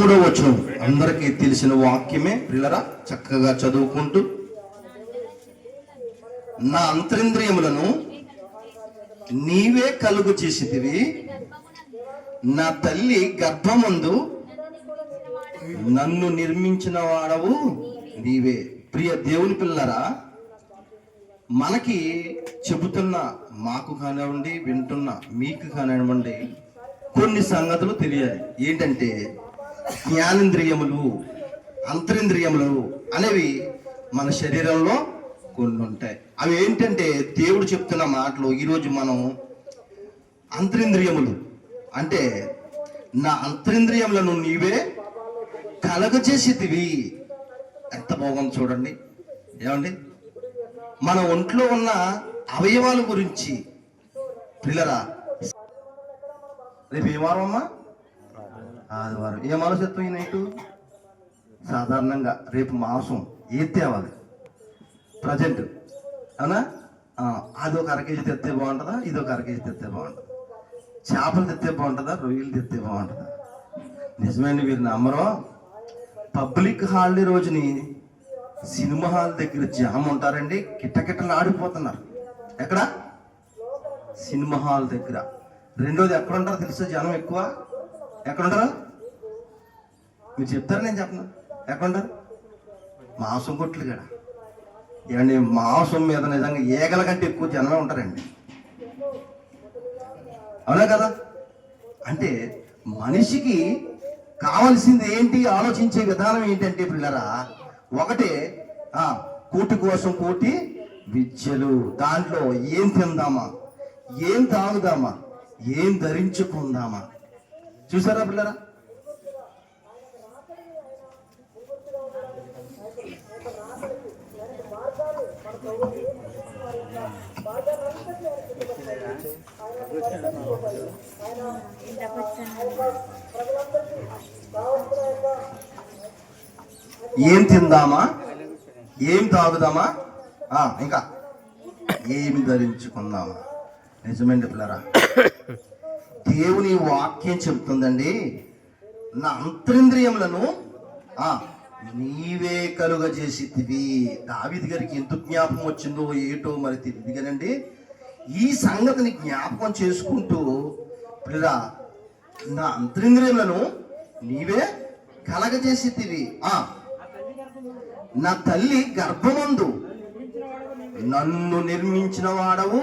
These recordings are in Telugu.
పదమూడవ వచనం. అందరికీ తెలిసిన వాక్యమే పిల్లరా చక్కగా చదువుకుంటూ. నా అంతరింద్రియములను నీవే కలుగు చేసితివి. నా తల్లి గర్భమందు నన్ను నిర్మించిన వాడవు నీవే. ప్రియ దేవుని పిల్లరా మనకి చెబుతున్న మాకు కానివ్వండి వింటున్న మీకు కానివ్వండి కొన్ని సంగతులు తెలియాలి. ఏంటంటే జ్ఞానేంద్రియములు అంతరింద్రియములు అనేవి మన శరీరంలో కొన్ని ఉంటాయి అవి ఏంటంటే దేవుడు చెప్తున్న మాటలు. ఈరోజు మనం అంతరింద్రియములు అంటే నా అంతరింద్రియములను నీవే కలగజేసేదివి ఎంత బాగుంది చూడండి. ఏమండి? మన ఒంట్లో ఉన్న అవయవాల గురించి పిల్లరా. రేపు ఏమారమ్మా ఆదివారం. ఏ మనసత్వం ఈ నైటు? సాధారణంగా రేపు మాంసం ఏది తేవాలి ప్రజెంట్. అవునా? అది ఒక అర కేజీ తెస్తే బాగుంటుందా? ఇది ఒక అరకేజీ తెస్తే బాగుంటుందా? చేపలు తెస్తే బాగుంటుందా? రొయ్యలు తెస్తే బాగుంటుందా? నిజమండి మీరు నమ్మరు? పబ్లిక్ హాలిడే రోజుని సినిమా హాల్ దగ్గర జామ్ ఉంటారండి. కిట్టకిట్టలు ఆడిపోతున్నారు. ఎక్కడ? సినిమా హాల్ దగ్గర. రెండోది ఎక్కడ ఉంటారు తెలుసా? జనం ఎక్కువ. ఎక్కడ ఉంటారు మీరు చెప్తారు నేను చెప్పను. ఎక్కడ మాంసం కొట్లు కదా. ఏమండి మాంసం మీద నిజంగా ఏగల కంటే ఎక్కువ జనమే ఉంటారండి. అవునా కదా? అంటే మనిషికి కావలసింది ఏంటి? ఆలోచించే విధానం ఏంటంటే పిల్లరా ఒకటే కోటి కోసం కోటి విద్యలు. దాంట్లో ఏం తిందామా? ఏం తాగుదామా? ఏం ధరించుకుందామా? చూసారా పిల్లరా ఏం తిందామా? ఏం తాగుదామా? ఇంకా. ఏమి ధరించుకుందామా? నిజమండి పిల్లరా దేవుని వాక్యం చెప్తుందండి నా అంతరింద్రియములను నీవే కలుగ దావిది గారికి ఎంత జ్ఞాపం వచ్చిందో ఏటో మరి తెలియదు కదండి. ఈ సంగతిని జ్ఞాపకం చేసుకుంటూ ప్రిరా నా అంతరింద్రియములను నీవే కలగజేసితివి. ఆ నా తల్లి గర్భమందు నన్ను నిర్మించిన వాడవు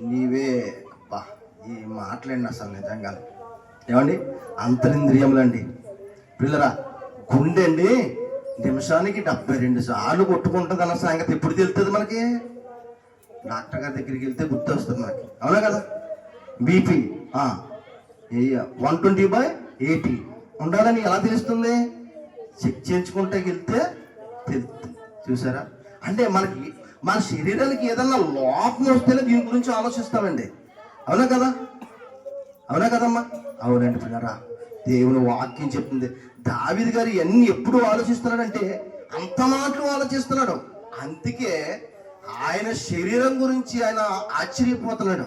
నీవే. బా ఈ మాటలండి అసలు నిజంగా. ఏమండి? అంతరింద్రియములండి. పిల్లరా గుండె అండి నిమిషానికి డెబ్బై రెండు సార్లు కొట్టుకుంటుంది అన్న సంగతి. ఎప్పుడు తెలుస్తుంది మనకి? డాక్టర్ గారి దగ్గరికి వెళ్తే గుర్తు వస్తుంది మనకి అవునా కదా? BP one twenty by eighty. ఉండాలని ఎలా తెలుస్తుంది? చెక్ చేయించుకుంటే వెళ్తే తెలుస్తుంది. చూసారా? అంటే మనకి మన శరీరానికి ఏదన్నా లోపం వస్తేనే దీని గురించి ఆలోచిస్తామండి. అవునా కదా? అవునా కదమ్మా? అవునండి పిల్లరా. దేవుని వాక్యం చెప్తుంది. దావిది గారు ఎన్ని ఎప్పుడు ఆలోచిస్తున్నాడంటే అంత మాటలు ఆలోచిస్తున్నాడు. అందుకే ఆయన శరీరం గురించి ఆయన ఆశ్చర్యపోతున్నాడు.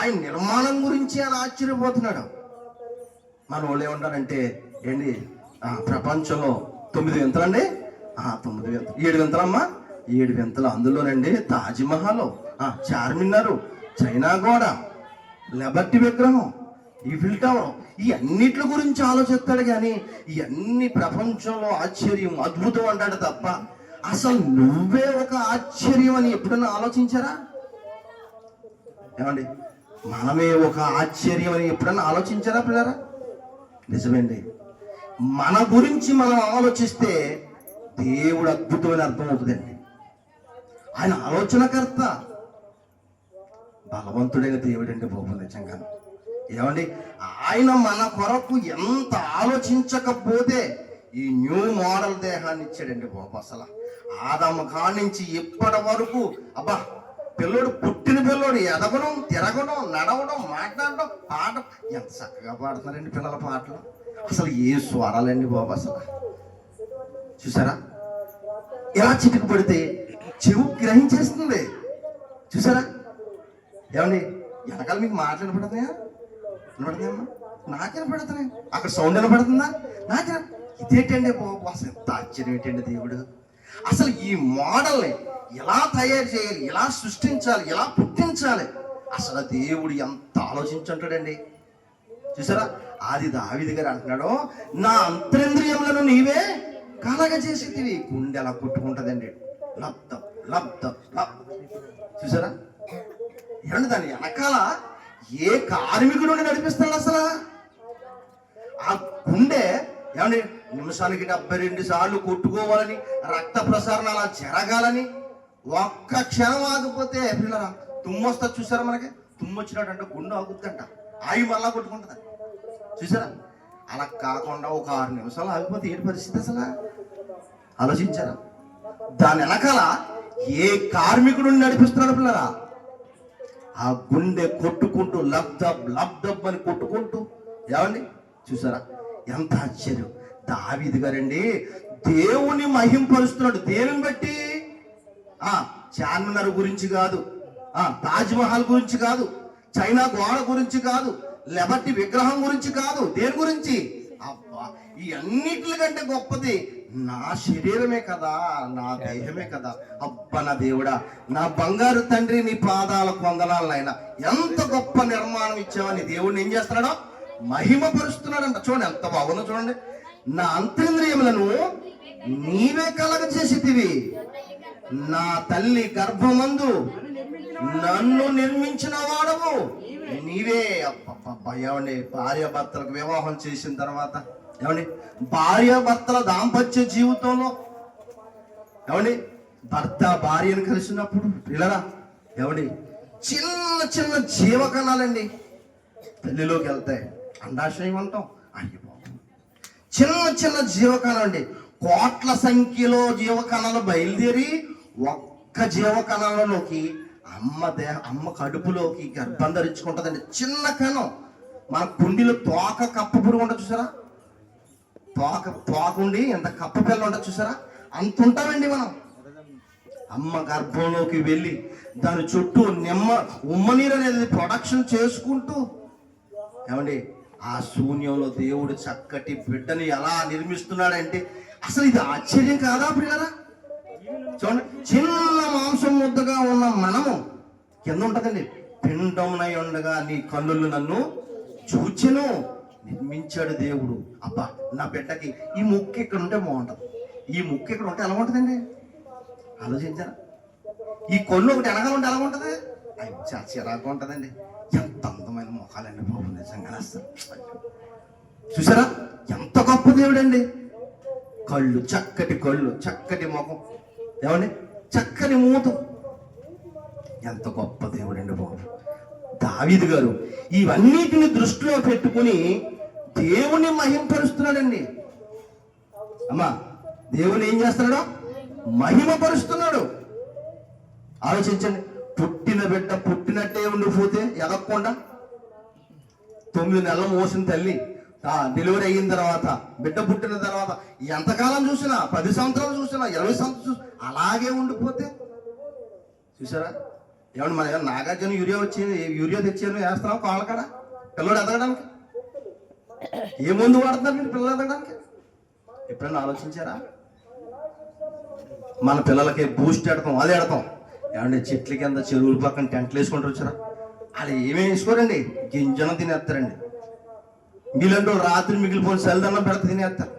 ఆయన నిర్మాణం గురించి ఆయన ఆశ్చర్యపోతున్నాడు. మన వాళ్ళు ఏమంటారంటే ఏంటి? ప్రపంచంలో తొమ్మిది వింతలండి తొమ్మిది వింతలు ఏడు వింతలమ్మా. ఏడు వింతలు అందులోనండి తాజ్మహల్ చార్మినారు చైనా గోడ లెబర్టీ విగ్రహం ఈఫిల్ టవర్ ఈ అన్నిటి గురించి ఆలోచిస్తాడు కానీ ఇవన్నీ ప్రపంచంలో ఆశ్చర్యం అద్భుతం అంటాడు తప్ప అసలు నువ్వే ఒక ఆశ్చర్యం అని ఎప్పుడన్నా ఆలోచించారా? ఏమండి మనమే ఒక ఆశ్చర్యం అని ఎప్పుడన్నా ఆలోచించారా పిల్లరా? నిజమేండి. మన గురించి మనం ఆలోచిస్తే దేవుడు అద్భుతమైన అర్థం అవుతుందండి. ఆయన ఆలోచనకర్త. బలవంతుడైన దేవుడండి బాబు నిజంగా. ఏమండి ఆయన మన కొరకు ఎంత ఆలోచించకపోతే ఈ న్యూ మోడల్ దేహాన్ని ఇచ్చాడండి బాబు అసలు. ఆదాము కానించి ఇప్పటి వరకు? అబ్బా పిల్లోడు పుట్టిన పిల్లోడు ఎదగడం తిరగడం నడవడం మాట్లాడడం పాట ఎంత చక్కగా పాడుతున్నారండి పిల్లల పాటలు. అసలు ఏ స్వరాలండి బాబు అసలు. చూసారా? ఎలా చిటికి పడితే చెవు గ్రహించేస్తుంది. చూసారా? ఏమండి వెనకాల మీకు మాటలు వినపడుతున్నాయా? వినపడుతున్నాయమ్మా నాకు వినపడుతున్నాయి. అక్కడ సౌండ్ వినపడుతుందా? నాకు ఇదేంటండి బాబు అసలు ఎంత ఆశ్చర్యం ఏంటండి దేవుడు? అసలు ఈ మోడల్ని ఎలా తయారు చేయాలి ఎలా సృష్టించాలి ఎలా పుట్టించాలి? అసలు దేవుడు ఎంత ఆలోచించుంటాడండి? చూసారా? ఆది దావిది గారు అంటున్నాడు నా అంతరింద్రియములను నీవే కలగ చేసేది గుండె అలా కొట్టుకుంటుందండి. లబ్ధం లబ్దం లబ్ చూసారా? ఏమండి దాని వెనకాల ఏ కార్మికుడు నడిపిస్తాడు అసలు? ఆ గుండె ఏమండి నిమిషానికి డెబ్బై రెండు సార్లు కొట్టుకోవాలని రక్త ప్రసరణ అలా జరగాలని ఒక్క క్షణం ఆగిపోతే పిల్లరా తుమ్మొస్తా చూసారా మనకి? తుమ్మొచ్చినట్టు అంటే గుండె ఆగుద్దంట. ఆగి మళ్ళా కొట్టుకుంటుంది. చూసారా? అలా కాకుండా ఒక ఆరు నిమిషాలు ఆగిపోతే ఏంటి పరిస్థితి అసలు? ఆలోచించారా? దాని వెనకాల ఏ కార్మికుడు నడిపిస్తున్నాడు పిల్లరా? ఆ గుండె కొట్టుకుంటూ లబ్దబ్ లబ్దబ్ అని కొట్టుకుంటూ ఏమండి? చూసారా? ఎంత ఆశ్చర్యం. దావిది గారండి దేవుని మహింపరుస్తున్నాడు. దేనిని బట్టి? ఆ చార్మినార్ గురించి కాదు ఆ తాజ్ మహల్ గురించి కాదు చైనా గోడ గురించి కాదు లెబర్టీ విగ్రహం గురించి కాదు. దేని గురించి? అబ్బా ఈ అన్నిటికంటే గొప్పది నా శరీరమే కదా నా దేహమే కదా. అబ్బ నా దేవుడా నా బంగారు తండ్రి నీ పాదాల పొందనాలు ఎంత గొప్ప నిర్మాణం ఇచ్చావని దేవుడిని ఏం చేస్తున్నాడో? మహిమ పరుస్తున్నాడంట చూడండి ఎంత బాగుందో చూడండి. నా అంతరింద్రియములను నీవే కలగ చేసేటివి నా తల్లి గర్భమందు నన్ను నిర్మించిన వాడవు. నీవే ఏమండి? భార్య భర్తలకు వివాహం చేసిన తర్వాత ఏమండి? భార్య భర్తల దాంపత్య జీవితంలో ఏమండి? భర్త భార్యను కలిసినప్పుడు పిల్లరా ఏమండి? చిన్న చిన్న జీవకణాలండి. తల్లిలోకి వెళ్తాయి అండాశయం అంటాం. అయ్యో చిన్న చిన్న జీవకణం అండి. కోట్ల సంఖ్యలో జీవకణాలు బయలుదేరి ఒక్క జీవకణాలలోకి అమ్మ దేహ అమ్మ కడుపులోకి గర్భం ధరించుకుంటుందండి. చిన్న కణం. మన కుండీలో తోక కప్ప పురుగు ఉండదు చూసారా? తోక తోకుండి ఎంత కప్ప పిల్ల ఉండదు చూసారా? అంత ఉంటామండి మనం. అమ్మ గర్భంలోకి వెళ్ళి దాని చుట్టూ నిమ్మ ఉమ్మనీరు అనేది ప్రొడక్షన్ చేసుకుంటూ ఏమండి ఆ శూన్యంలో దేవుడు చక్కటి బిడ్డని ఎలా నిర్మిస్తున్నాడంటే అసలు ఇది ఆశ్చర్యం కాదా పిల్లరా చూడండి చిన్న మాంసం ముద్దగా ఉన్న మనము కింద ఉంటుందండి. పిండమునై ఉండగా నీ కన్నులు నన్ను చూచెను. నిర్మించాడు దేవుడు. అబ్బా నా బిడ్డకి ఈ ముక్కు ఇక్కడ ఉంటే బాగుంటుంది. ఈ ముక్కు ఇక్కడ ఉంటే ఎలా ఉంటుందండి? ఆలోచించారా? ఈ కొన్ను ఒకటి వెనకాల ఉంటే ఎలా ఉంటుంది? అది చా చిరాకు ఉంటుందండి. ఎంత అందమైన బాబు నిజంగా అసలు చూసారా? ఎంత గొప్ప దేవుడండి. కళ్ళు చక్కటి కళ్ళు చక్కటి ముఖం ఏమండి? చక్కని మూతం. ఎంత గొప్ప దేవుడండి బాబు. దావిది గారు ఇవన్నిటిని దృష్టిలో పెట్టుకుని దేవుని మహింపరుస్తున్నాడండి. అమ్మా దేవుని ఏం చేస్తున్నాడు? మహిమపరుస్తున్నాడు. ఆలోచించండి. పుట్టిన బిడ్డ పుట్టినట్టే ఉండిపోతే ఎదగకుండా తొమ్మిది నెలలు మోసిన తల్లి. డెలివరీ అయిన తర్వాత బిడ్డ పుట్టిన తర్వాత ఎంతకాలం చూసినా పది సంవత్సరాలు చూసినా ఇరవై సంవత్సరాలు చూసినా అలాగే ఉండిపోతే. చూసారా? ఏమన్నా మన ఏమన్నా నాగార్జున యూరియా వచ్చింది యూరియా తెచ్చాను వేస్తున్నాం కాళ్ళకాడ పిల్లడు ఎదగడానికి? ఏ మందు వాడుతున్నారు మీరు పిల్లలు ఎదగడానికి? ఎప్పుడైనా ఆలోచించారా? మన పిల్లలకి బూస్ట్ ఎడతాం అది ఎడతాం. ఏమంటే చెట్ల కింద చెరువుల పక్కన టెంట్లు వేసుకుంటారు వచ్చారా? వాళ్ళు ఏమేమి వేసుకోరండి గింజనం తినేస్తారండి. మీలంటూ రాత్రి మిగిలిపోయిన సెల్దన్నం పెడత తినేస్తారు.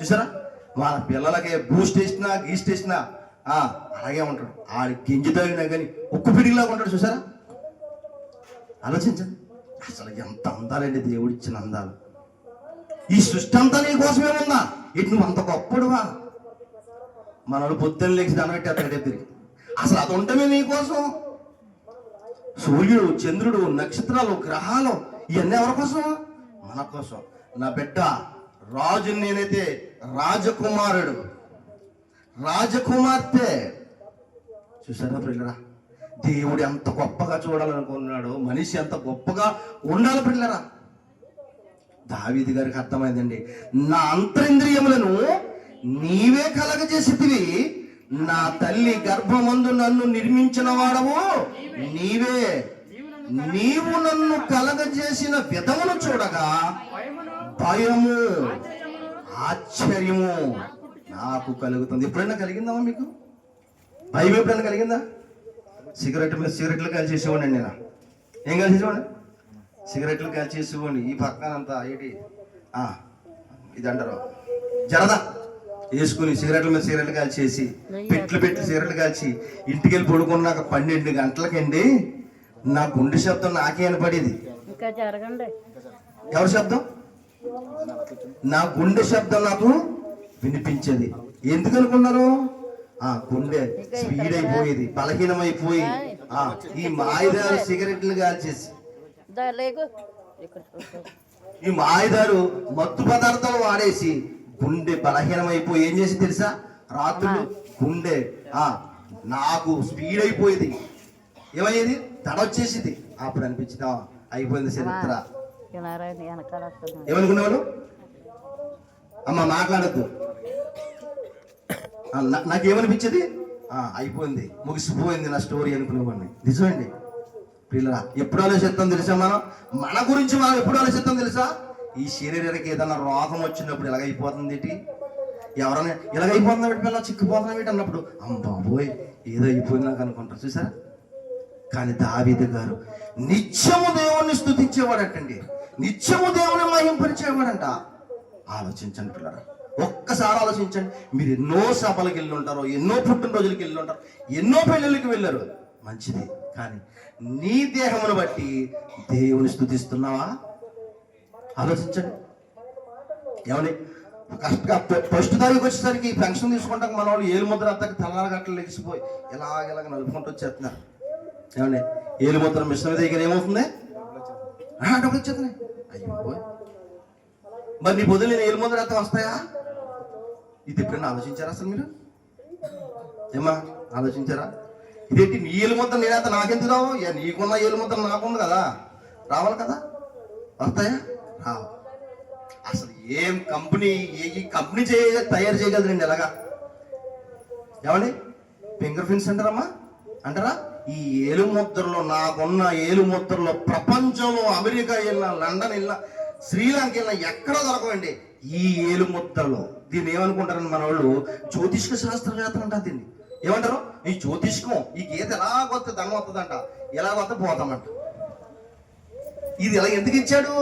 చూసారా? వాళ్ళ పిల్లలకి బూస్ట్ వేసినా గీస్ట్ వేసినా ఆ, అలాగే ఉంటాడు. ఆడి గింజ తగినా కానీ ఉక్కు పిడిగిలాగా ఉంటాడు చూసారా? ఆలోచించండి. అసలు ఎంత అందాలండి దేవుడిచ్చిన అందాలు. ఈ సృష్టి అంతా నీ కోసమే ఉందా? ఇటు నువ్వు అంత గొప్పడువా మనల్ని పొద్దున్న లేచి దండ పెట్టేస్తాడు తిరిగి అసలు అది ఉండమే నీ కోసం. సూర్యుడు చంద్రుడు నక్షత్రాలు గ్రహాలు ఇవన్నీ ఎవరి కోసం మన కోసం. నా బిడ్డ రాజు నేనైతే రాజకుమారుడు. రాజకుమార్తె. చూసారా పిల్లరా దేవుడు ఎంత గొప్పగా చూడాలనుకున్నాడు. మనిషి ఎంత గొప్పగా ఉండాలి పిల్లరా దావీది గారికి అర్థమైందండి నా అంతరింద్రియములను నీవే కలగజేసితివి నా తల్లి గర్భమందు నన్ను నిర్మించిన వాడవు. నీవే. నీవు నన్ను కలగజేసిన విధమును చూడగా భయము ఆశ్చర్యము నాకు కలుగుతుంది. ఎప్పుడైనా కలిగిందమ్మా మీకు? భయం ఎప్పుడైనా కలిగిందా? సిగరెట్ మీద సిగరెట్లు కాల్ నేను. ఏం కాల్ సిగరెట్లు కాల్ ఈ పక్కన అంతా ఏంటి? ఇది అంటారు జరదా. వేసుకుని సిగరెట్ల మీద సిగరెట్లు కాల్చేసి పెట్లు పెట్టి సిగరెట్లు కాల్చి ఇంటికి వెళ్ళి పడుకున్నాక పన్నెండు గంటలకండి నా గుండె శబ్దం నాకే జరగండి. ఎవరి శబ్దం? నా గుండె శబ్దం నాకు వినిపించేది. ఎందుకు అనుకున్నారు? ఆ గుండె స్పీడ్ అయిపోయేది బలహీనమైపోయి ఆ ఈ మాయిదారు సిగరెట్లు కాల్చేసి. ఈ మాయిదారు మత్తు పదార్థాలు వాడేసి గుండె బలహీనమైపోయి ఏం చేసి తెలుసా? రాత్రులు గుండె ఆ నాకు స్పీడ్ అయిపోయేది. ఏమయ్యేది? తడ వచ్చేసింది అప్పుడు అనిపించింది "ఆ, అయిపోయింది చరిత్ర. ఏమనుకునేవాడు అమ్మ మాట్లాడద్దు. నాకేమనిపించేది? ఆ, అయిపోయింది. ముగిసిపోయింది నా స్టోరీ అనుకునేవాడిని. నిజమండి. పిల్లరా ఎప్పుడు ఆలోచిస్తాం తెలుసా మనం? మన గురించి మనం ఎప్పుడు ఆలోచిస్తాం తెలుసా? ఈ శరీరానికి ఏదైనా రోగం వచ్చినప్పుడు ఎలాగైపోతుంది ఏంటి? ఎవరైనా ఇలాగైపోతున్నా వీటి పిల్ల? చిక్కిపోతున్నా వీటి అన్నప్పుడు అమ్మ ఏదో అయిపోయింది నాకు అనుకుంటారు. చూసారా? కానీ దావీదు గారు నిత్యము దేవుణ్ణి స్థుతించేవాడటండి. నిత్యము దేవుని మహింపరిచేవాడంట. ఆలోచించండి పిల్లరా. ఒక్కసారి ఆలోచించండి. మీరు ఎన్నో సభలకు వెళ్ళి ఉంటారు ఎన్నో పుట్టినరోజులకి వెళ్ళి ఉంటారు ఎన్నో పెళ్ళిళ్ళకి వెళ్ళారు. మంచిది. కానీ నీ దేహమును బట్టి దేవుని స్థుతిస్తున్నావా? ఆలోచించండి. ఏమని? కరెక్ట్గా ఫస్ట్ తారీఖు వచ్చేసరికి పెన్షన్ తీసుకుంటాక మన వాళ్ళు ఏలు ముద్ర అత్తకి తెల్లారి గట్టలు లెగిసిపోయి ఇలాగ ఇలాగ నలుపుకుంటూ వచ్చేస్తున్నారు. ఏమండి ఏలు ముద్ర మిషన్ దగ్గర ఏమవుతుంది? డబ్బులు వచ్చేస్తున్నాయి. అయ్యో పోయ్. మరి నీ బదులు నేను ఏలు ముద్ర అత్త వస్తాయా? ఇది ఎప్పుడైనా ఆలోచించారా అసలు మీరు? ఏమా ఆలోచించారా? ఇదేంటి నీ ఏలు ముద్ర నేనైతే నాకెందుకు రావు? నీకున్న ఏలు ముద్ర నాకుంది కదా. రావాలి కదా? వస్తాయా? అసలు ఏం కంపెనీ ఏ ఈ కంపెనీ చేయ తయారు చేయగలదండి ఎలాగా ఏమండి? ఫింగర్ ప్రింట్స్ అంటారమ్మా? అంటారా? ఈ ఏలు ముద్రలో నాకున్న ఏలు ముద్రలో ప్రపంచంలో అమెరికా వెళ్ళినా లండన్ వెళ్ళినా శ్రీలంక వెళ్ళినా ఎక్కడ దొరకవండి ఈ ఏలు ముద్రలో దీన్ని ఏమనుకుంటారని మన వాళ్ళు జ్యోతిష్క శాస్త్రవేత్తలు అంటారు దీన్ని. ఏమంటారు? ఈ జ్యోతిష్కం ఈ గీత ఎలా కొత్త ధనం వస్తుందంట ఎలా కొత్త పోతామంట. ఇది ఇలా ఎందుకు ఇచ్చాడు?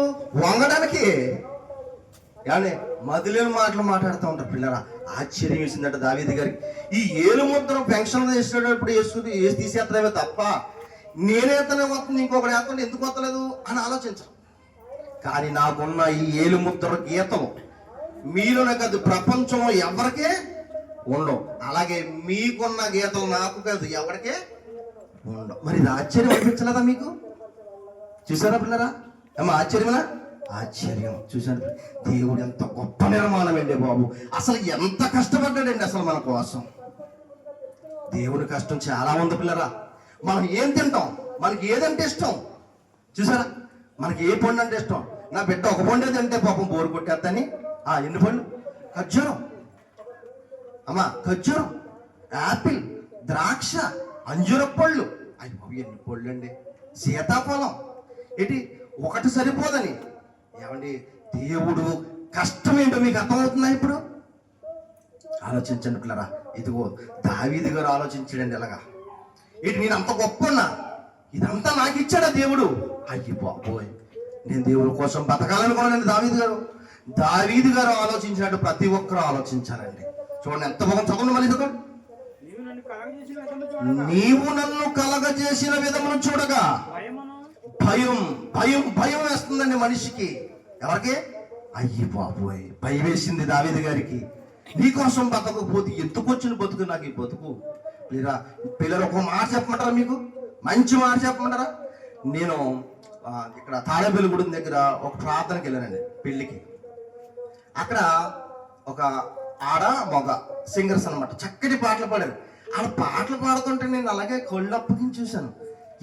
వంగడానికి. కానీ మదిలేని మాటలు మాట్లాడుతూ ఉంటారు పిల్లరా. ఆశ్చర్యం వేసిందట దావేది గారికి. ఈ ఏలు ముద్ర పెన్షన్ చేసినప్పుడు వేసుకుని వేసి తీసేస్తామే తప్ప నేనేతనే వస్తుంది ఇంకొకటి వేస్తుంటే ఎందుకు వస్తలేదు అని ఆలోచించరు. కానీ నాకున్న ఈ ఏలు ముద్ర గీతలు మీలోనే కాదు ప్రపంచంలో ఎవరికే ఉండవు. అలాగే మీకున్న గీతలు నాకు కాదు ఎవరికే ఉండవు. మరి ఇది ఆశ్చర్యం అనిపించలేదా మీకు? చూసారా పిల్లరా? ఏమో ఆశ్చర్యమనా? ఆశ్చర్యం. చూశాను దేవుడు ఎంత గొప్ప నిర్మాణం అండి బాబు. అసలు ఎంత కష్టపడ్డాడండి అసలు మన కోసం. దేవుడి కష్టం చాలా ఉంది పిల్లరా. మనం ఏం తింటాం? మనకి ఏదంటే ఇష్టం. చూసారా మనకి ఏ పండు అంటే ఇష్టం? నా బిడ్డ ఒక పండు తింటే పాపం బోరు కొట్టేద్దని ఆ ఎన్ని పండు ఖర్జూరం. అమ్మా ఖర్జూరం. యాపిల్ ద్రాక్ష అంజూర పళ్ళు అయ్యి ఎన్ని పళ్ళు అండి సీతాఫలం. ఏంటి? ఒకటి సరిపోదని. ఏమండి? దేవుడు కష్టం ఏంటో మీకు అర్థమవుతుందా ఇప్పుడు? ఆలోచించండి పిల్లరా. ఇదిగో దావీది గారు ఆలోచించాడండి ఎలాగా ఇటు నేను అంత గొప్పన్నా ఇదంతా నాకు ఇచ్చాడా దేవుడు? అయ్యి బాబోయ్. నేను దేవుడి కోసం బతకాలనుకున్నానండి దావీది గారు. దావీది గారు ఆలోచించినట్టు ప్రతి ఒక్కరూ ఆలోచించాలండి చూడండి ఎంత బాగుంది. చదవండి మళ్ళీ చదవండి. నీవు నన్ను కలగజేసిన విధమును చూడగా. భయం భయం భయం వేస్తుందండి మనిషికి. ఎవరికి? అయ్యి బాబోయ్ భయం వేసింది దావేది గారికి. నీకోసం బతకపోతే ఎందుకు వచ్చిన బతుకు నాకు ఈ బతుకు? లేదా పిల్లలు ఒక మాట చెప్పమంటారా మీకు? మంచి మాట చెప్పమంటారా? నేను ఇక్కడ తాడేపల్లిగూడెం దగ్గర ఒక ప్రార్థనకి వెళ్ళానండి పెళ్ళికి. అక్కడ ఒక ఆడ మగ సింగర్స్ అనమాట చక్కటి పాటలు పాడారు. ఆడ పాటలు పాడుతుంటే నేను అలాగే కళ్ళు అప్పగించి చూశాను.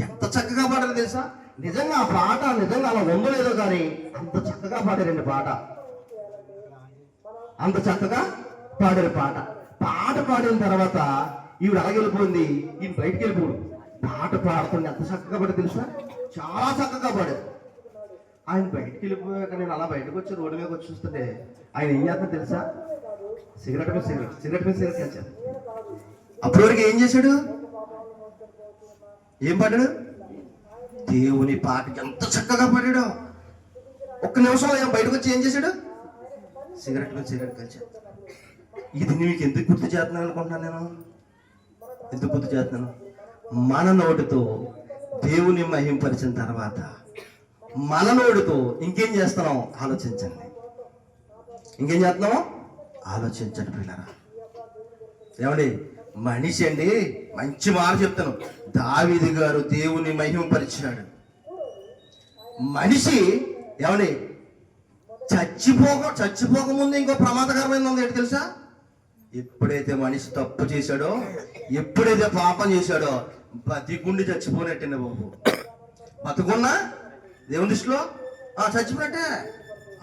ఎంత చక్కగా పాడారు తెలుసా? నిజంగా ఆ పాట నిజంగా అలా ఉందో లేదో కానీ అంత చక్కగా పాడారండి పాట. అంత చక్కగా పాడారు పాట. పాట పాడిన తర్వాత ఈవిడ అలాగే ఈయన బయటికి వెళ్ళిపోడు. పాట పాడుతుంది ఎంత చక్కగా పాడారు తెలుసా? చాలా చక్కగా పాడారు. ఆయన బయటికి వెళ్ళిపోయాక నేను అలా బయటకు వచ్చి రోడ్డు మీద వచ్చి చూస్తుంటే ఆయన ఏం చేస్తున్నా తెలుసా? సిగరెట్ మీద సిగరెట్ సిగరెట్ మీద సిగరెట్ కాల్చాడు అప్పటి ఏం చేశాడు? ఏం పాడాడు? దేవుని పాట ఎంత చక్కగా పాడాడు. ఒక్క నిమిషంలో ఆయన బయటకు వచ్చి ఏం చేశాడు? సిగరెట్ సిగరెట్ కలిసి ఇది నీకు ఎందుకు గుర్తు చేస్తున్నాను అనుకుంటున్నాను నేను? ఎందుకు గుర్తు చేస్తున్నాను? మన నోటితో దేవుని మహింపరిచిన తర్వాత మన నోటితో ఇంకేం చేస్తున్నాం ఆలోచించండి. ఇంకేం చేస్తున్నాం ఆలోచించండి పిల్లరా ఏమండి? మనిషి అండి మంచి మాట చెప్తాను. దావిది గారు దేవుని మహిమపరిచాడు మనిషి ఏమండి చచ్చిపోక చచ్చిపోక ముందు ఇంకో ప్రమాదకరమైన ఉంది ఏంటి తెలుసా? ఎప్పుడైతే మనిషి తప్పు చేశాడో ఎప్పుడైతే పాపం చేశాడో బతికుండి చచ్చిపోనట్టండి బాబు. బతుకున్నా? దేవుని దృష్టిలో? ఆ చచ్చిపోయినట్టే?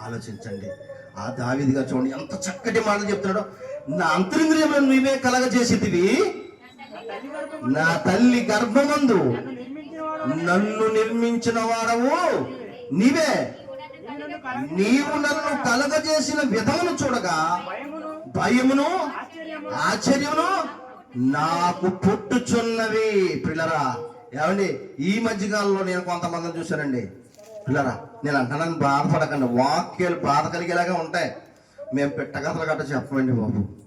ఆలోచించండి. ఆ దావిదిగా గారు చూడండి ఎంత చక్కటి మాట చెప్తున్నాడో. నా అంతరింద్రియములను నీవే కలగజేసేదివి నా తల్లి గర్భమందు నన్ను నిర్మించిన వాడవు. నీవే. నీవు నన్ను కలగజేసిన విధమును చూడగా భయమును ఆశ్చర్యమును నాకు పుట్టుచున్నవి. పిల్లరా ఏమండి ఈ మధ్యకాలంలో నేను కొంతమందిని చూశానండి. పిల్లరా నేను అంటున్నాను బాధపడకండి. వాక్యాలు బాధ కలిగేలాగా ఉంటాయి. మేము పెట్టకథలు గట్ట చెప్పమండి బాబు.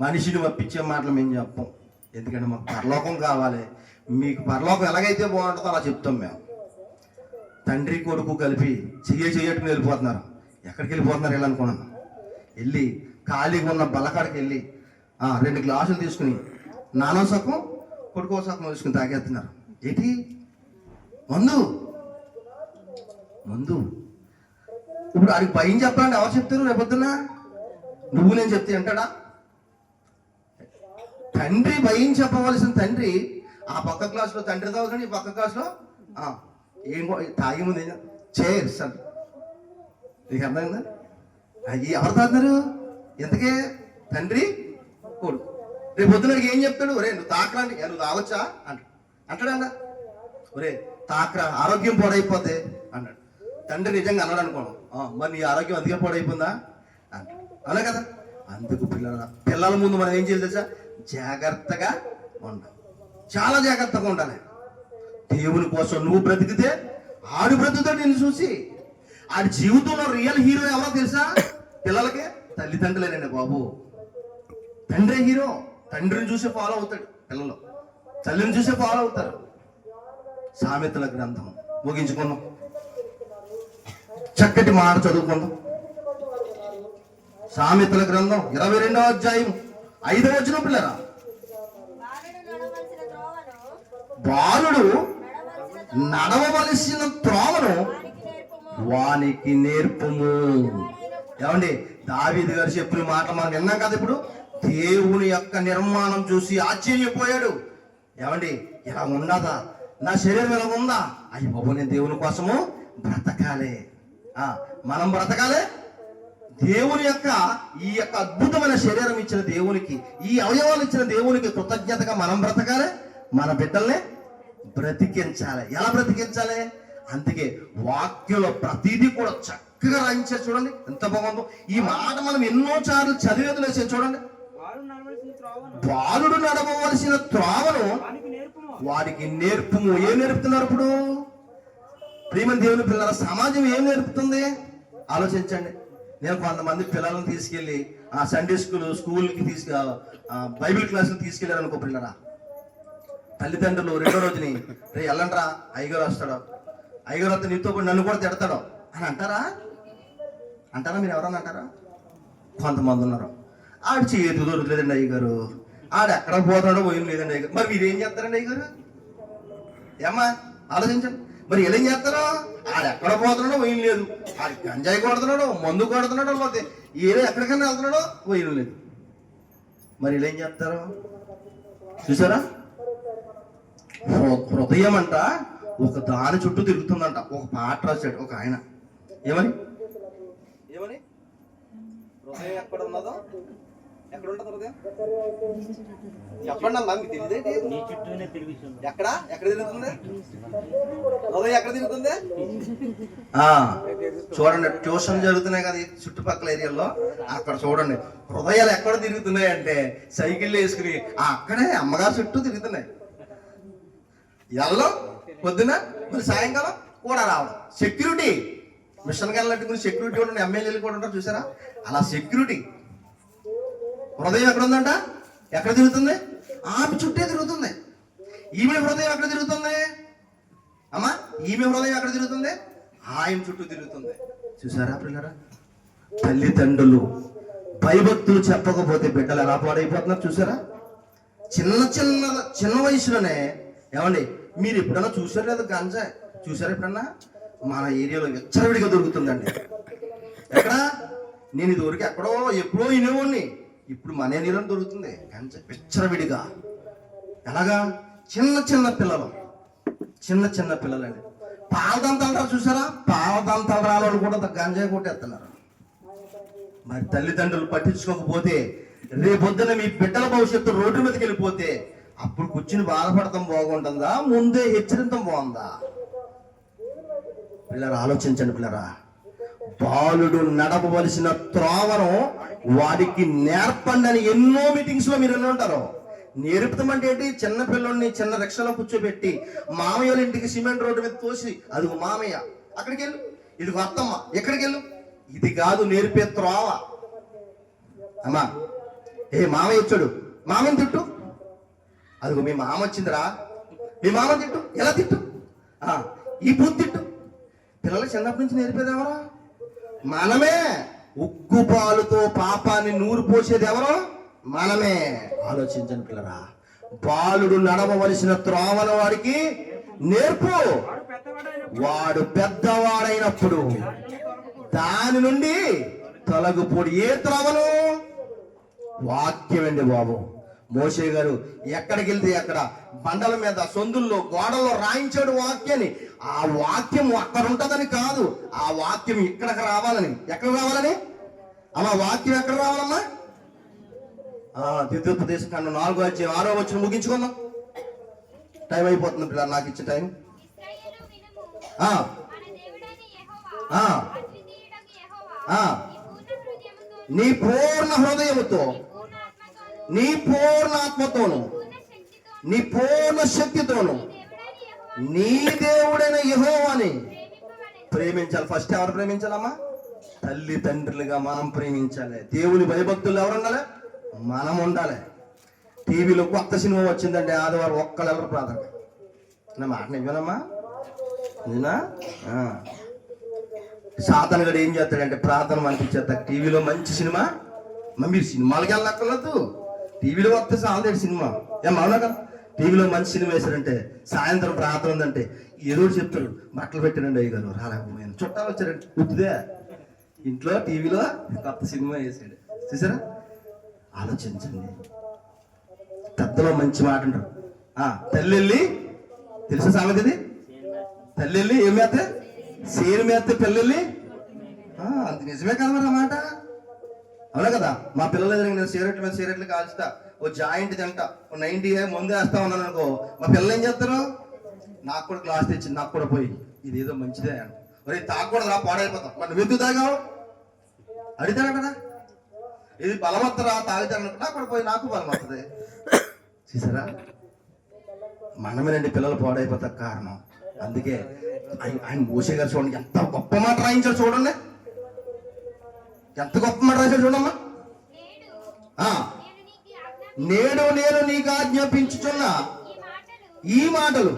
మనిషిని ఒప్పించే మాటలు మేము చెప్పం. ఎందుకంటే మాకు పరలోకం కావాలి. మీకు పరలోకం ఎలాగైతే బాగుంటుందో అలా చెప్తాం మేము. తండ్రి కొడుకు కలిపి చెయ్య చెయ్యట్టుకుని వెళ్ళిపోతున్నారు. ఎక్కడికి వెళ్ళిపోతున్నారు వెళ్ళనుకున్నాను వెళ్ళి ఖాళీగా ఉన్న బలకాడికి వెళ్ళి రెండు గ్లాసులు తీసుకుని నానో సగం కొడుకో సగం తీసుకుని తాగేస్తున్నారు. ఏంటి? మందు. మందు. ఇప్పుడు ఆడికి భయం చెప్పాలంటే ఎవరు చెప్తారు రేపొద్దున నువ్వు నేను చెప్తే అంటాడా తండ్రి భయం చెప్పవలసిన తండ్రి ఆ పక్క క్లాస్లో తండ్రి తాగుతాడు ఈ పక్క క్లాస్లో ఏమో ఏం తాగి ముందు చేర్స్ అంట. నీకు అర్థమైందా? ఎవరు తాగుతున్నారు ఎంతకే తండ్రి కొడుకు. రేపు పొద్దున ఏం చెప్తాడు? ఒరే నువ్వు తాకరాండి నువ్వు తాగొచ్చా? అంట అంటాడా ఒరే తాకరా. ఆరోగ్యం పాడైపోతే అన్నాడు తండ్రి నిజంగా అన్నాడు అనుకోను. మరి నీ ఆరోగ్యం అందుకే పాడైపోయిందా? అంట అవునా కదా? అందుకు పిల్లల పిల్లల ముందు మనం ఏం చేయాలి తెలుసా? జాగ్రత్తగా ఉండాలి. చాలా జాగ్రత్తగా ఉండాలి. దేవుని కోసం నువ్వు బ్రతికితే ఆడు బ్రతుకుతాడు నిన్ను చూసి. ఆడి జీవితంలో రియల్ హీరో ఎవరో తెలుసా? పిల్లలకి తల్లిదండ్రులేనండి బాబు. తండ్రి హీరో తండ్రిని చూసే ఫాలో అవుతాడు పిల్లలు. తల్లిని చూసే ఫాలో అవుతారు. సామెతల గ్రంథం. ముగించుకుందాం. చక్కటి మాట చదువుకుందాం. సామెతల గ్రంథం ఇరవై రెండవ అధ్యాయం. ఐదో వచ్చిన పిల్లరా? బాలుడు నడవవలసిన త్రోవను వానికి నేర్పుము. ఏమండి? దావీది గారు చెప్పిన మాట మనం విన్నాం కదా ఇప్పుడు? దేవుని యొక్క నిర్మాణం చూసి ఆశ్చర్యపోయాడు. ఏమండి? ఇలా ఉండదా నా శరీరం ఇలా ఉందా? అయ్యి బాబు నేను దేవుని కోసము బ్రతకాలి. ఆ, మనం బ్రతకాలి? దేవుని యొక్క ఈ యొక్క అద్భుతమైన శరీరం ఇచ్చిన దేవునికి ఈ అవయవాలు ఇచ్చిన దేవునికి కృతజ్ఞతగా మనం బ్రతకాలి మన బిడ్డల్ని బ్రతికించాలి. ఎలా బ్రతికించాలి? అందుకే వాక్యంలో ప్రతిదీ కూడా చక్కగా రాయించారు చూడండి. ఎంత బాగుందో. ఈ మాట మనం ఎన్నో సార్లు చదివేది లేసే చూడండి. వారు నడవలసిన త్రోవను. బాలుడు నడవవలసిన వాడికి నేర్పుము. ఏం నేర్పుతున్నారు ఇప్పుడు? ప్రియమైన దేవుని పిల్లల సమాజం ఏం నేర్పుతుంది? ఆలోచించండి. నేను కొంతమంది పిల్లలను తీసుకెళ్ళి ఆ సండే స్కూల్ స్కూల్కి తీసుకు బైబిల్ క్లాసులు తీసుకెళ్ళారు అనుకో పిల్లరా. తల్లిదండ్రులు రెండో రోజుని రే వెళ్ళండ్రా అయ్యగారు వస్తాడు. అయ్యగారు వస్తే నీతో కూడా నన్ను కూడా తిడతాడు. అని అంటారా? అంటారా మీరు ఎవరన్నా అంటారా? కొంతమంది ఉన్నారు. ఆడు చేతి దొరకలేదండి అయ్యగారు. ఆడు ఎక్కడ పోతాడో పోయిన లేదండి అయ్యగారు. మరి మీరు ఏం చేస్తారండి అయ్యగారు? ఏమ్మా ఆలోచించండి. మరి ఎలా ఏం చేస్తారో? ఆడు ఎక్కడ పోతున్నాడో పోయిన లేదు. ఆడు గంజాయి కొడుతున్నాడో మందు కొడుతున్నాడో పోతే ఏదో ఎక్కడికైనా వెళ్తున్నాడో పోయిన లేదు. మరి ఇలా ఏం చేస్తారో? చూసారా? హృ- హృదయం అంట ఒక దాని చుట్టూ తిరుగుతుందంట. ఒక పాట రాశాడు ఒక ఆయన. ఏమని? ఏమని? హృదయం ఎక్కడ ఉన్నదో? ఎక్కడ ఉంటుంది హృదయం చెప్పండి అమ్మా మీకు తెలియదేంటి ఎక్కడ? ఎక్కడ తిరుగుతుంది? హృదయం ఎక్కడ తిరుగుతుంది? ఆ, చూడండి ట్యూషన్ జరుగుతున్నాయి కదా ఈ చుట్టుపక్కల ఏరియాలో అక్కడ చూడండి హృదయాలు ఎక్కడ తిరుగుతున్నాయి అంటే సైకిల్ వేసుకుని ఆ, అక్కడే అమ్మగారు చుట్టూ తిరుగుతున్నాయి. ఎల్లో పొద్దున మరి సాయంకాలం కూడా రావడం. సెక్యూరిటీ మిషన్ వెళ్ళట్టుకుని సెక్యూరిటీ కూడా ఉన్న ఎమ్మెల్యేలు కూడా ఉంటారు చూసారా? అలా సెక్యూరిటీ హృదయం ఎక్కడ ఉందంట ఎక్కడ తిరుగుతుంది? ఆమె చుట్టే తిరుగుతుంది. ఈమె హృదయం ఎక్కడ తిరుగుతుంది? అమ్మా ఈమె హృదయం ఎక్కడ తిరుగుతుంది? ఆయన చుట్టూ తిరుగుతుంది. చూసారా పిల్లరా? తల్లిదండ్రులు భయభక్తులు చెప్పకపోతే బిడ్డలు ఎలా పాడైపోతున్నారు చూసారా? చిన్న చిన్న చిన్న వయసులోనే ఏమండి మీరు ఎప్పుడన్నా చూసారు లేదా గంజా? చూసారా ఎప్పుడన్నా? మన ఏరియాలో విచ్చలవిడిగా దొరుకుతుందండి. ఎక్కడ? నేను ఇదివరకు ఎక్కడో ఎప్పుడో వినేవాడిని. ఇప్పుడు మన నీళ్ళని దొరుకుతుంది. గంజా విచ్చలవిడిగా ఎలాగా? చిన్న చిన్న పిల్లలు. చిన్న చిన్న పిల్లలండి. పాలదంతాలు రా చూసారా? పాలదంతాలు రాళ్ళు కూడా గంజాయి కొట్టేస్తున్నారు. మరి తల్లిదండ్రులు పట్టించుకోకపోతే రేపొద్దున మీ బిడ్డల భవిష్యత్తు రోడ్డు మీదకి వెళ్ళిపోతే అప్పుడు కూర్చుని బాధపడటం బాగుంటుందా? ముందే హెచ్చరించడం బాగుందా? పిల్లరా ఆలోచించండి పిల్లరా. బాలుడు నడపవలసిన త్రోవను వాడికి నేర్పండి అని ఎన్నో మీటింగ్స్లో మీరు ఎన్నో ఉంటారు నేర్పుతామంటే ఏంటి? చిన్న పిల్లల్ని చిన్న రిక్షలో కూర్చోబెట్టి మామయ్య వాళ్ళ ఇంటికి సిమెంట్ రోడ్డు మీద తోసి అది మామయ్య అక్కడికి వెళ్ళు ఇది అత్తమ్మ ఎక్కడికి వెళ్ళు ఇది కాదు నేర్పే త్రోవ. అమ్మా ఏ మామయ్య వచ్చాడు? మామని తిట్టు. అదిగో మీ మామ వచ్చిందిరా. మీ మామ తిట్టు. ఎలా తిట్టు? ఆ, ఈ బూత్ తిట్టు. పిల్లలు చిన్నప్పటి నుంచి నేర్పేదేవరా? మనమే ఉగ్గు పాలుతో పాపాన్ని నూరు పోసేది ఎవరు? మనమే. ఆలోచించండి పిల్లరా. బాలుడు నడవవలసిన త్రోవన వాడికి నేర్పు. వాడు పెద్దవాడైనప్పుడు దాని నుండి తొలగిపోడు. ఏ త్రోవను వాక్యమండి బాబు. మోషే గారు ఎక్కడికి వెళ్తే అక్కడ బండల మీద సొందుల్లో గోడల్లో రాయించాడు వాక్యాన్ని. ఆ వాక్యం అక్కడ ఉంటదని కాదు ఆ వాక్యం ఇక్కడికి రావాలని. ఎక్కడ రావాలని? అమ్మా వాక్యం ఎక్కడ రావాలమ్మా? ఆ ద్వితీయోపదేశ ఖండం నాలుగో వచ్చి ఆరో వచ్చిన ముగించుకుందాం. టైం అయిపోతుంది పిల్లలు నాకు ఇచ్చే టైం. నీ పూర్ణ హృదయముతో, నీ పూర్ణ ఆత్మతోను, నీ పూర్ణ శక్తితోను, నీ దేవుడైన యహోవాని ప్రేమించాలి. ఫస్ట్ ఎవరు ప్రేమించాలమ్మా? తల్లి తండ్రులుగా మనం ప్రేమించాలి. దేవుని భయభక్తులు ఎవరు ఉండాలి? మనం ఉండాలి. టీవీలో కొత్త సినిమా వచ్చిందంటే ఆదివారం ఒక్కళ్ళు ఎవరు ప్రార్థన? నా మాట నిజమేనమ్మా నిజనా సాధన గడు ఏం చేస్తాడంటే ప్రార్థన అనిపించేస్తా టీవీలో మంచి సినిమా? మరి మీరు సినిమాలకి వెళ్ళక్కర్లేదు టీవీలో వస్తే సాలదేడు సినిమా. ఏం అవునా కదా టీవీలో మంచి సినిమా వేశారంటే సాయంత్రం ప్రార్థన ఉందంటే ఏదో చెప్తారు బట్టలు పెట్టినండి అయ్యగారు రాలేకపోయాను చుట్టాలు వచ్చారండి. ఉట్టిదే ఇంట్లో టీవీలో కొత్త సినిమా వేసాడు చూసారా? ఆలోచించండి. పెద్దలో మంచి మాట అంటారు. తల్లి వెళ్ళి తెలుసా సామెత ఇది? తల్లి వెళ్ళి ఏం మేస్తే సేను మేత పిల్లల్ని అది నిజమే కదా మరి ఆ మాట. అవునా కదా? మా పిల్లలు దగ్గర నేను సిగరెట్ల మీద సిగరెట్లు కాల్చుతా ఓ జాయింట్ తింటా ఓ నైన్టీ ముందే వేస్తా ఉన్నాను అనుకో మా పిల్లలు ఏం చేస్తారు నాకు కూడా గ్లాస్ తెచ్చింది నాకు కూడా పోయి ఇది ఏదో మంచిదే అంట. మరి తాగకూడదు రా పాడైపోతాం. మరి నువ్వు ఎందుకు తాగావు? అడిగాడు ఇది బలవత్తరా తాగుతాను నాకు కూడా పోయి నాకు బలం వస్తుంది చూసారా మనమేనండి పిల్లలు పాడైపోతా కారణం. అందుకే ఆయన ఆయన మోసే గారు చూడండి ఎంత గొప్ప మాట రాయించారు చూడండి. ఎంత గొప్ప మాట రాశాడు చూడమ్మా? నేడు నేను నీకు నేను నీకు ఆజ్ఞాపించుచున్న. ఈ మాటలు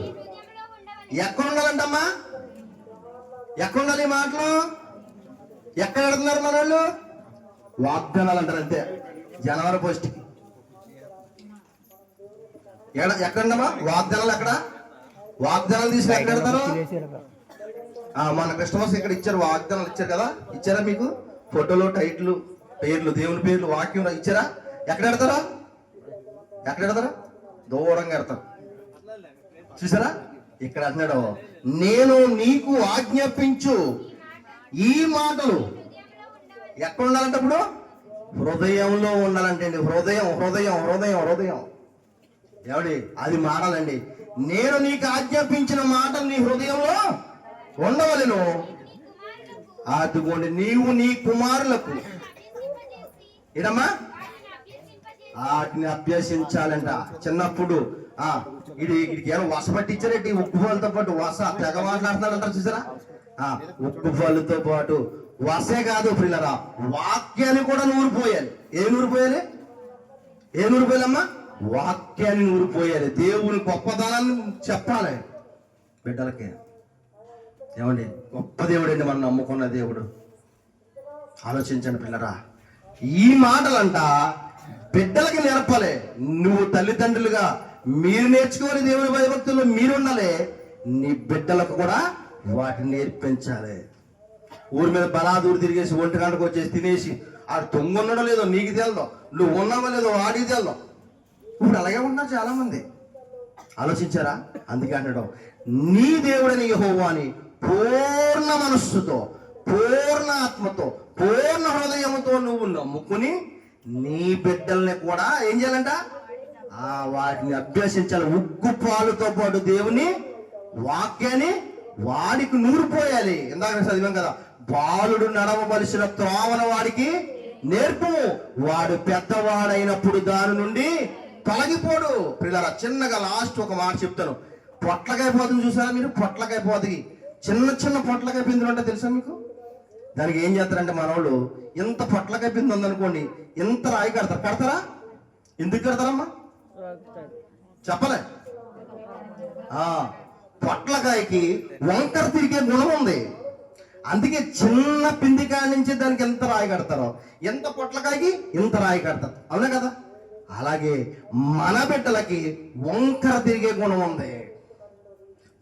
ఎక్కడ ఉండాలంటమ్మా? ఎక్కడ ఉండాలి ఈ మాటలు? ఎక్కడ పెడుతున్నారు మన వాళ్ళు వాగ్దానాలు అంటారు అంతే. జనవరి పోస్ట్. ఎక్కడ ఉండమ్మా వాగ్దానాలు ఎక్కడ? వాగ్దానాలు తీసుకుని ఎక్కడ పెడతారు మన కస్టమర్స్ ఇక్కడ ఇచ్చారు వాగ్దానాలు ఇచ్చారు కదా? ఇచ్చారా మీకు? ఫోటోలు టైట్లు పేర్లు దేవుని పేర్లు వాక్యం ఇచ్చారా? ఎక్కడ పెడతారా? ఎక్కడ పెడతారా? దూరంగా పెడతారు. చూసారా? ఇక్కడ అంటున్నాడు నేను నీకు ఆజ్ఞాపించు ఈ మాటలు. ఎక్కడ ఉండాలంటే ఇప్పుడు హృదయంలో ఉండాలంటే అండి. హృదయం హృదయం హృదయం హృదయం. ఏమండి? అది మారాలండి. నేను నీకు ఆజ్ఞాపించిన మాటలు నీ హృదయంలో ఉండవలను. అదిగోండి నీవు నీ కుమారులకు ఏడమ్మా? వాటిని అభ్యసించాలంట. చిన్నప్పుడు ఆ ఇది ఇక్కడికి ఏమో వస పట్టించారంటే ఉప్పు పాటు వస తెగ మాట్లాడుతున్నారంటారు చూసారా? ఆ ఉప్పు పాటు వసే కాదు పిల్లరా వాక్యాన్ని కూడా నూరిపోయాలి. ఏ నూరిపోయాలి? ఏ నూరిపోయాలమ్మా? వాక్యాన్ని నూరిపోయాలి. దేవుని గొప్పదనాన్ని చెప్పాలి. బిడ్డలకి ఏమండి? గొప్ప దేవుడండి మనం నమ్ముకున్న దేవుడు. ఆలోచించండి పిల్లరా. ఈ మాటలంట బిడ్డలకి నేర్పలే. నువ్వు తల్లిదండ్రులుగా మీరు నేర్చుకోవాలి దేవుని భయభక్తులు మీరు ఉండాలి. నీ బిడ్డలకు కూడా వాటిని నేర్పించాలి. ఊరి మీద బలాదూరు తిరిగేసి ఒంటి కాడకు వచ్చేసి తినేసి ఆ తొంగి ఉండడం లేదో నీకు తెలదో నువ్వు ఉన్నావో లేదో వాడికి తెలదో. ఇప్పుడు అలాగే ఉన్నారు చాలా మంది ఆలోచించారా? అందుకే అంటాడు నీ దేవుడని యహోవా అని పూర్ణ మనస్సుతో పూర్ణ ఆత్మతో పూర్ణ హృదయంతో నువ్వు నమ్ముకుని నీ బిడ్డల్ని కూడా ఏం చేయాలంట? ఆ వాటిని అభ్యసించాలి. ఉగ్గు పాలుతో పాటు దేవుని వాక్యాన్ని వాడికి నూరిపోయాలి ఇందాక చదివాం కదా బాలుడు నడవవలసిన త్రోవన వాడికి నేర్పు. వాడు పెద్దవాడైనప్పుడు దాని నుండి తొలగిపోడు. పిల్లల చిన్నగా లాస్ట్ ఒక మాట చెప్తాను. పొట్లకాయ పోతుంది చూసారా మీరు? పొట్లకాయ పోతుంది. చిన్న చిన్న పొట్లకాయ పిందులు అంటే తెలుసా మీకు? దానికి ఏం చేస్తారంటే మనవాళ్ళు ఇంత పొట్లకాయ పిందు ఉందనుకోండి ఇంత రాయి కడతారు. కడతారా? ఎందుకు కడతారమ్మా? చెప్పలే. ఆ పొట్లకాయకి వంకర తిరిగే గుణం ఉంది. అందుకే చిన్న పిందికాయ నుంచి దానికి ఎంత రాయి కడతారో ఎంత పొట్లకాయకి ఇంత రాయి కడతారు. అవునా కదా? అలాగే మన బిడ్డలకి వంకర తిరిగే గుణం ఉంది.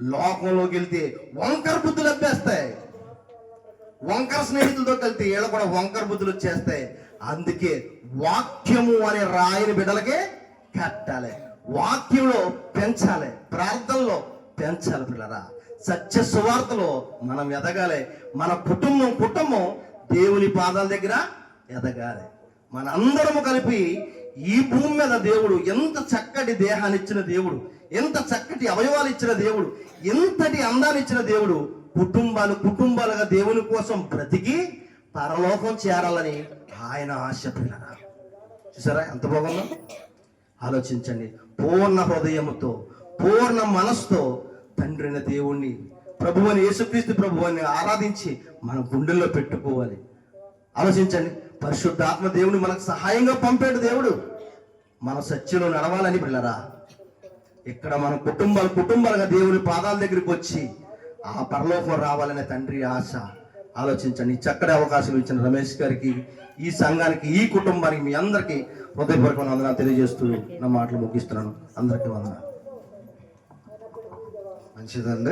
లోకంలోకి వెళ్తే వంకర బుద్ధులు అబ్బేస్తాయి. వంకర స్నేహితులతో కలిస్తే వీళ్ళ కూడా వంకర బుద్ధులు వచ్చేస్తాయి. అందుకే వాక్యము అనే రాయని బిడ్డలకి కట్టాలి. వాక్యంలో పెంచాలి. ప్రార్థనలో పెంచాలి పిల్లరా. సత్య సువార్తలో మనం ఎదగాలి. మన కుటుంబం కుటుంబం దేవుని పాదాల దగ్గర ఎదగాలి. మన అందరము కలిపి ఈ భూమి మీద దేవుడు ఎంత చక్కటి దేహాన్ని ఇచ్చిన దేవుడు. ఎంత చక్కటి అవయవాలు ఇచ్చిన దేవుడు ఎంతటి అందాన్ని ఇచ్చిన దేవుడు కుటుంబాలు కుటుంబాలుగా దేవుని కోసం బ్రతికి పరలోకం చేరాలని ఆయన ఆశ పిల్లరా చూసారా ఎంత బాగుందో? ఆలోచించండి. పూర్ణ హృదయముతో పూర్ణ మనస్సుతో తండ్రిన దేవుణ్ణి ప్రభువుని యేసుక్రీస్తు ప్రభువుని ఆరాధించి మన గుండెల్లో పెట్టుకోవాలి. ఆలోచించండి. పరిశుద్ధాత్మ దేవుని మనకు సహాయంగా పంపాడు దేవుడు. మన సత్యంలో నడవాలని పిల్లరా ఇక్కడ మన కుటుంబాలు కుటుంబాలుగా దేవుని పాదాల దగ్గరికి వచ్చి ఆ పరలోకం రావాలనే తండ్రి ఆశ ఆలోచించండి. చక్కటి అవకాశం ఇచ్చిన రమేష్ గారికి ఈ సంఘానికి ఈ కుటుంబానికి మీ అందరికీ హృదయపూర్వక వందనాలు తెలియజేస్తూ నా మాటలు ముగిస్తున్నాను. అందరికీ వందనాలు. మంచిదండి.